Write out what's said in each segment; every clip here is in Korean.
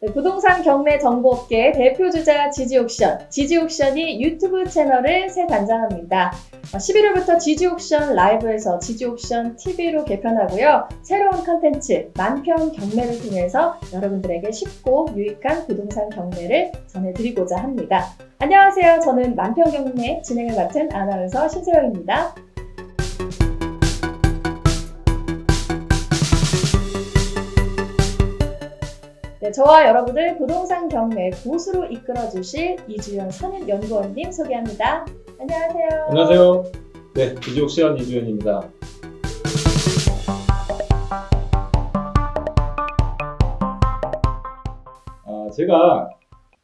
네, 부동산 경매 정보업계 대표 주자 지지옥션. 지지옥션이 유튜브 채널을 새 단장합니다. 11월부터 지지옥션 라이브에서 지지옥션 TV로 개편하고요. 새로운 컨텐츠 만평 경매를 통해서 여러분들에게 쉽고 유익한 부동산 경매를 전해드리고자 합니다. 안녕하세요. 저는 만평 경매 진행을 맡은 아나운서 신세영입니다. 네, 저와 여러분을 부동산 경매 고수로 이끌어 주실 이주연 선임연구원님 소개합니다. 안녕하세요. 안녕하세요. 네, 비지옥시안 이주연입니다. 아, 제가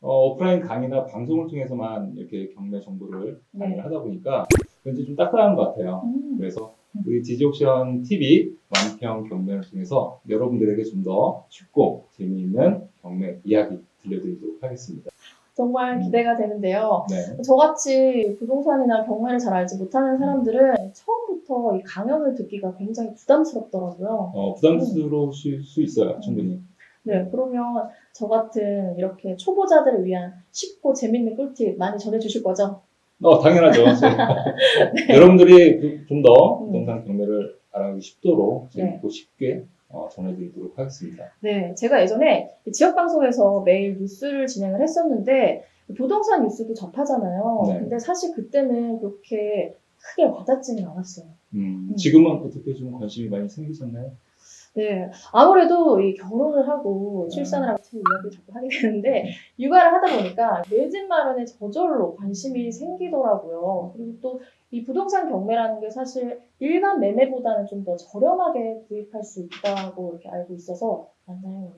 어, 오프라인 강의나 방송을 통해서만 이렇게 경매 정보를 네. 강의를 하다 보니까 왠지 좀 딱딱한 것 같아요. 음, 그래서 우리 디지옥션 TV 완평 경매를 통해서 여러분들에게 좀 더 쉽고 재미있는 경매 이야기 들려드리도록 하겠습니다. 정말 기대가 되는데요. 네. 저같이 부동산이나 경매를 잘 알지 못하는 사람들은 처음부터 이 강연을 듣기가 굉장히 부담스럽더라고요. 어, 부담스러우실 수 있어요, 충분히. 네, 그러면 저 같은 이렇게 초보자들을 위한 쉽고 재밌는 꿀팁 많이 전해주실 거죠? 어, 당연하죠. 네. 여러분들이 좀더 음. 부동산 경매를 알아가기 쉽도록 재밌고 쉽게 어, 전해드리도록 하겠습니다. 네, 제가 예전에 이 지역 방송에서 매일 뉴스를 진행을 했었는데 부동산 뉴스도 접하잖아요. 네. 근데 사실 그때는 그렇게 크게 와닿지는 않았어요. 음, 음. 지금은 어떻게 좀 관심이 많이 생기셨나요? 네, 아무래도 이 결혼을 하고 네. 출산을 하고 제 이야기를 자꾸 하게 되는데 육아를 하다 보니까 내 집 마련에 저절로 관심이 생기더라고요. 그리고 또 이 부동산 경매라는 게 사실 일반 매매보다는 좀 더 저렴하게 구입할 수 있다고 이렇게 알고 있어서 맞나요?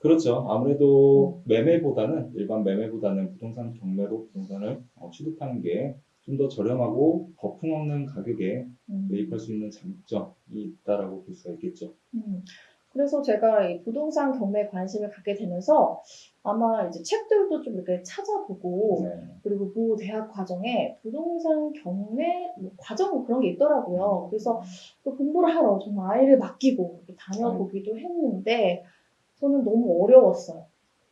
그렇죠. 아무래도 음. 매매보다는 일반 매매보다는 부동산 경매로 부동산을 어, 취득하는 게 좀 더 저렴하고 거품 없는 가격에 음. 매입할 수 있는 장점이 있다라고 볼 수가 있겠죠. 음, 그래서 제가 이 부동산 경매에 관심을 갖게 되면서 아마 이제 책들도 좀 이렇게 찾아보고 네. 그리고 모 대학 과정에 부동산 경매 뭐 과정 그런 게 있더라고요. 그래서 또 공부를 하러 정말 아이를 맡기고 다녀보기도 했는데 저는 너무 어려웠어요.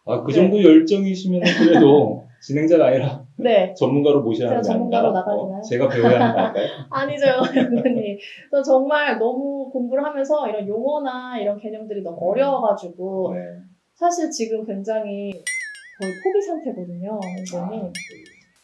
아, 그 네. 정도 열정이시면 그래도 진행자가 아니라 네. 전문가로 모셔야 하는 거 제가 전문가로 되나요? 제가 배워야 하는 거 아닌가요? 아니죠, 연구님. 저 정말 너무 공부를 하면서 이런 용어나 이런 개념들이 너무 어려워가지고 네. 사실 지금 굉장히 거의 포기 상태거든요, 연구님. 아,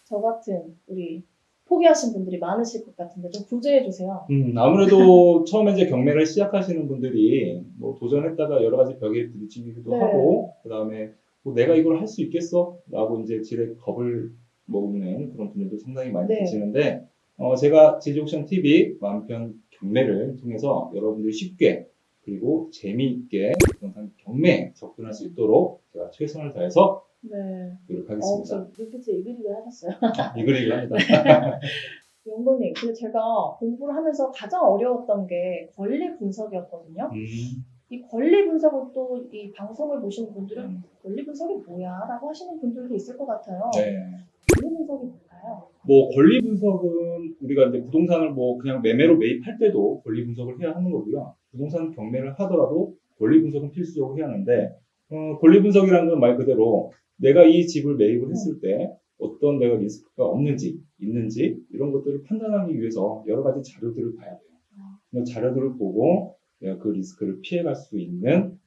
저 같은 우리 포기하신 분들이 많으실 것 같은데 좀 구제해 주세요. 음, 아무래도 처음에 이제 경매를 시작하시는 분들이 뭐 도전했다가 여러 가지 벽에 부딪히기도 네. 하고, 그 다음에 뭐 내가 이걸 할 수 있겠어? 라고 이제 지레 겁을 먹는 그런 분들도 상당히 많이 네. 계시는데, 어, 제가 지지옥션 TV 만편 경매를 통해서 여러분들이 쉽게 그리고 재미있게 부동산 경매에 접근할 수 있도록 제가 최선을 다해서 네. 어, 노력하겠습니다. 저 눈빛이 이글이글 하셨어요. 이글이글 합니다. 연구님, 근데 제가 공부를 하면서 가장 어려웠던 게 권리 분석이었거든요. 음, 이 권리 분석을 또 이 방송을 보시는 분들은 음, 권리 분석이 뭐야? 라고 하시는 분들도 있을 것 같아요. 네. 권리 분석이 뭘까요? 뭐 권리 분석은 우리가 이제 부동산을 뭐 그냥 매매로 매입할 때도 권리 분석을 해야 하는 거고요. 부동산 경매를 하더라도 권리 분석은 필수적으로 해야 하는데 어, 권리 분석이라는 건 말 그대로 내가 이 집을 매입을 했을 때 어떤 내가 리스크가 없는지 있는지 이런 것들을 판단하기 위해서 여러 가지 자료들을 봐야 돼요. 아. 그 자료들을 보고 내가 그 리스크를 피해갈 수 있는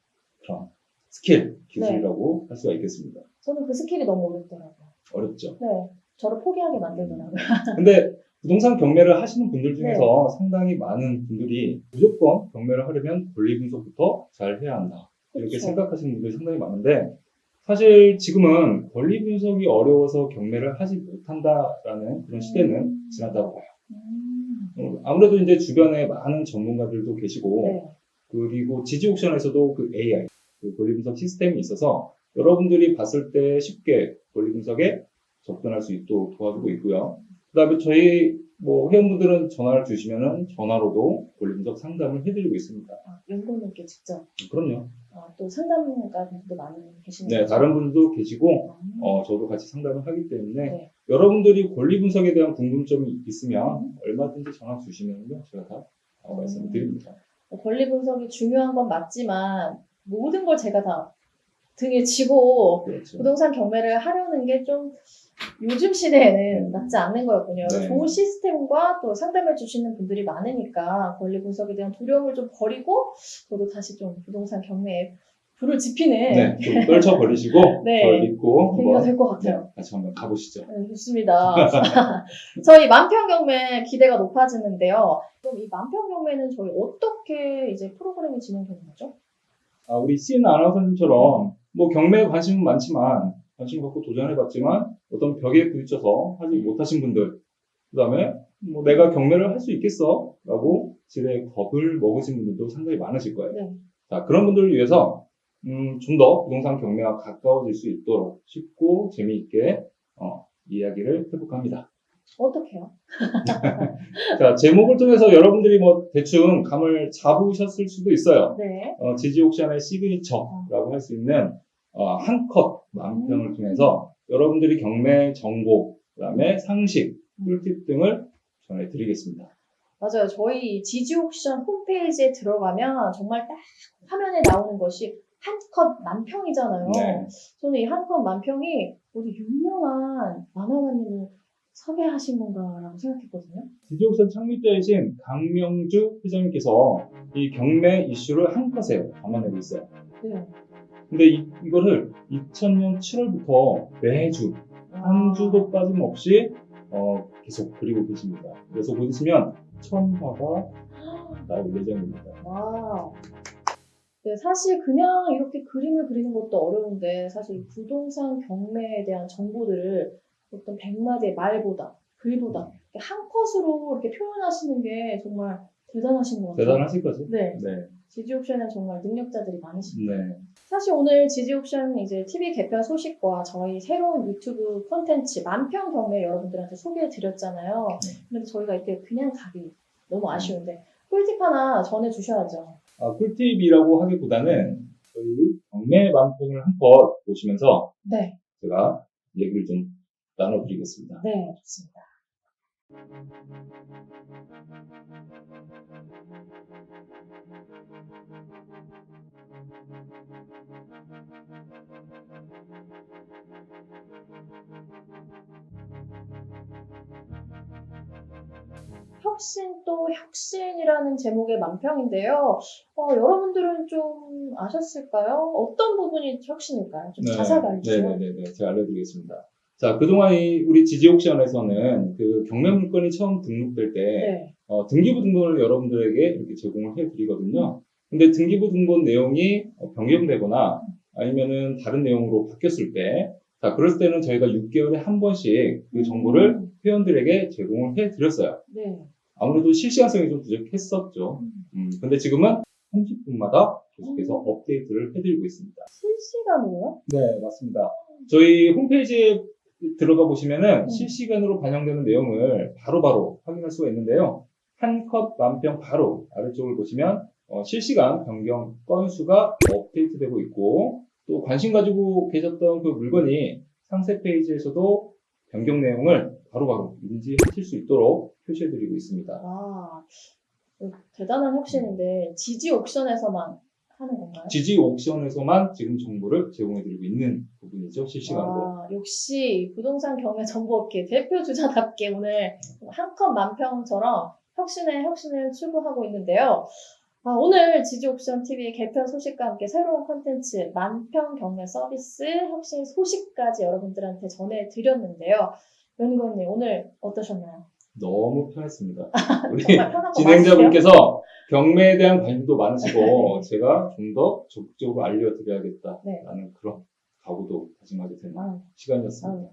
그런 스킬 기술이라고 할 수가 있겠습니다. 저는 그 스킬이 너무 어렵더라고요. 어렵죠. 네. 저를 포기하게 만들더라고요. 근데 부동산 경매를 하시는 분들 중에서 네. 상당히 많은 분들이 무조건 경매를 하려면 권리 분석부터 잘 해야 한다. 이렇게. 생각하시는 분들이 상당히 많은데 사실 지금은 권리 분석이 어려워서 경매를 하지 못한다라는 그런 시대는 음. 지났다고 봐요. 음. 어, 아무래도 이제 주변에 많은 전문가들도 계시고 네. 그리고 지지 옥션에서도 그 AI, 그 권리 분석 시스템이 있어서 여러분들이 봤을 때 쉽게 권리 분석에 접근할 수 있도록 도와주고 있고요. 그 다음에 저희 뭐 회원분들은 전화를 주시면은 전화로도 권리 분석 상담을 해드리고 있습니다. 아, 연구님께 직접 그럼요. 아, 또 상담가분도 많이 계시는 네? 다른 분들도 계시고, 음. 어, 저도 같이 상담을 하기 때문에 네. 여러분들이 권리 분석에 대한 궁금점이 있으면 음. 얼마든지 전화 주시면요. 제가 다 어, 음. 말씀을 드립니다. 권리 분석이 중요한 건 맞지만 모든 걸 제가 다 등에 지고 그렇죠. 부동산 경매를 하려는 게 좀 요즘 시대에는 맞지 않는 거였군요. 네. 좋은 시스템과 또 상담해 주시는 분들이 많으니까 권리 분석에 대한 두려움을 좀 버리고 저도 다시 좀 부동산 경매에 불을 지피는 네, 좀 떨쳐버리시고 네. 저를 믿고 한번 될것 같아요. 네, 같이 한번 가보시죠. 네, 좋습니다. 저희 만평 경매 기대가 높아지는데요. 그럼 이 만평 경매는 저희 어떻게 이제 프로그램이 진행되는 거죠? 아, 우리 씬 아나운서님처럼 뭐 경매에 관심은 많지만 관심 갖고 도전해봤지만 어떤 벽에 부딪혀서 하지 못하신 분들 그다음에 뭐 내가 경매를 할 수 있겠어? 라고 지레 겁을 먹으신 분들도 상당히 많으실 거예요. 네. 자, 그런 분들을 위해서 음, 좀 더 부동산 경매와 가까워질 수 있도록 쉽고 재미있게 어, 이야기를 해볼까 합니다. 어떻게요? 자, 제목을 통해서 여러분들이 뭐 대충 감을 잡으셨을 수도 있어요. 네. 어, 지지 옥션의 시그니처라고 할 수 있는 어, 한컷 만평을 통해서 여러분들이 경매 정보, 그다음에 상식, 꿀팁 등을 전해드리겠습니다. 맞아요. 저희 지지 옥션 홈페이지에 들어가면 정말 딱 화면에 나오는 것이 한 컷 만평이잖아요. 네. 저는 이 한 컷 만평이 어디 유명한 만화가님을 섭외하신 건가라고 생각했거든요. 지지 옥션 창립 자이신 강명주 회장님께서 이 경매 이슈를 한 컷에 담아내고 있어요. 네. 근데 이, 이거를 2000년 7월부터 매주 한 주도 빠짐없이 어, 계속 그리고 계십니다. 그래서 보시면 처음화가 나올 예정입니다. 와. 네, 사실 그냥 이렇게 그림을 그리는 것도 어려운데 사실 이 부동산 경매에 대한 정보들을 어떤 백마디의 말보다 글보다 이렇게 한 컷으로 이렇게 표현하시는 게 정말 대단하신 것 같아요. 대단하실 거죠? 네, 네. 지지옵션은 정말 능력자들이 많으십니다. 네. 사실 오늘 지지옵션 이제 TV 개편 소식과 저희 새로운 유튜브 콘텐츠 만평 경매 여러분들한테 소개해 드렸잖아요. 네. 근데 저희가 이렇게 그냥 가기 너무 아쉬운데 꿀팁 하나 전해 주셔야죠. 아, 꿀팁이라고 하기보다는 저희 경매 만평을 한껏 보시면서 네, 제가 얘기를 좀 나눠드리겠습니다. 네, 좋습니다. 혁신 또 혁신이라는 제목의 만평인데요. 어, 여러분들은 좀 아셨을까요? 어떤 부분이 혁신일까요? 좀 자세하게 알려주세요. 네네네. 제가 알려드리겠습니다. 자, 그동안 이 우리 지지옥션에서는 그 경매 물건이 처음 등록될 때 네. 어, 등기부 등본을 여러분들에게 이렇게 제공을 해드리거든요. 근데 등기부 등본 내용이 어, 변경되거나 아니면은 다른 내용으로 바뀌었을 때, 자, 그럴 때는 저희가 6개월에 한 번씩 그 정보를 음, 회원들에게 제공을 해드렸어요. 네. 아무래도 실시간성이 좀 부족했었죠. 음. 음, 근데 지금은 30분마다 계속해서 음. 업데이트를 해드리고 있습니다. 실시간으로요? 네, 맞습니다. 저희 홈페이지에 들어가 보시면은 음. 실시간으로 반영되는 내용을 바로 바로 확인할 수가 있는데요. 한 컷 만평 바로 아래쪽을 보시면 어, 실시간 변경 건수가 업데이트되고 있고 또 관심 가지고 계셨던 그 물건이 상세 페이지에서도 변경 내용을 바로바로 인지하실 수 있도록 표시해드리고 있습니다. 와, 어, 대단한 혁신인데 지지 옥션에서만 하는 건가요? 지지 옥션에서만 지금 정보를 제공해드리고 있는 부분이죠, 실시간으로. 아, 역시 부동산 경매 정보업계 대표 주자답게 오늘 한컷 만평처럼 혁신에 혁신을 추구하고 있는데요. 아, 오늘 지지옥션 TV 개편 소식과 함께 새로운 콘텐츠 만평 경매 서비스 혁신 소식까지 여러분들한테 전해드렸는데요. 연구원님 오늘 어떠셨나요? 너무 편했습니다. 우리? 진행자분께서 경매에 대한 관심도 많으시고 제가 좀 더 적극적으로 알려드려야겠다라는 네. 그런 각오도 다짐하게 되는 아유, 시간이었습니다. 아유,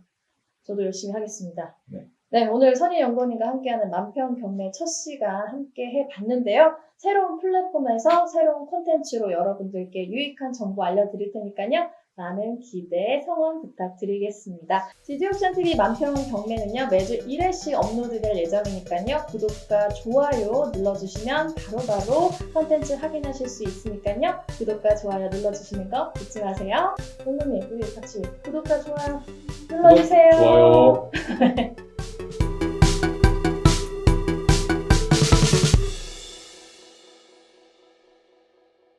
저도 열심히 하겠습니다. 네. 네, 오늘 선희 연구원님과 함께하는 만평 경매 첫 시간 함께 해봤는데요. 새로운 플랫폼에서 새로운 콘텐츠로 여러분들께 유익한 정보 알려드릴 테니까요. 많은 기대, 성원 부탁드리겠습니다. 지지옥션 TV 만평 경매는요, 매주 1회씩 업로드될 예정이니까요. 구독과 좋아요 눌러주시면 바로바로 콘텐츠 확인하실 수 있으니까요. 구독과 좋아요 눌러주시는 거 잊지 마세요. 선생님, 우리 같이 구독과 좋아요 눌러주세요. 좋아요.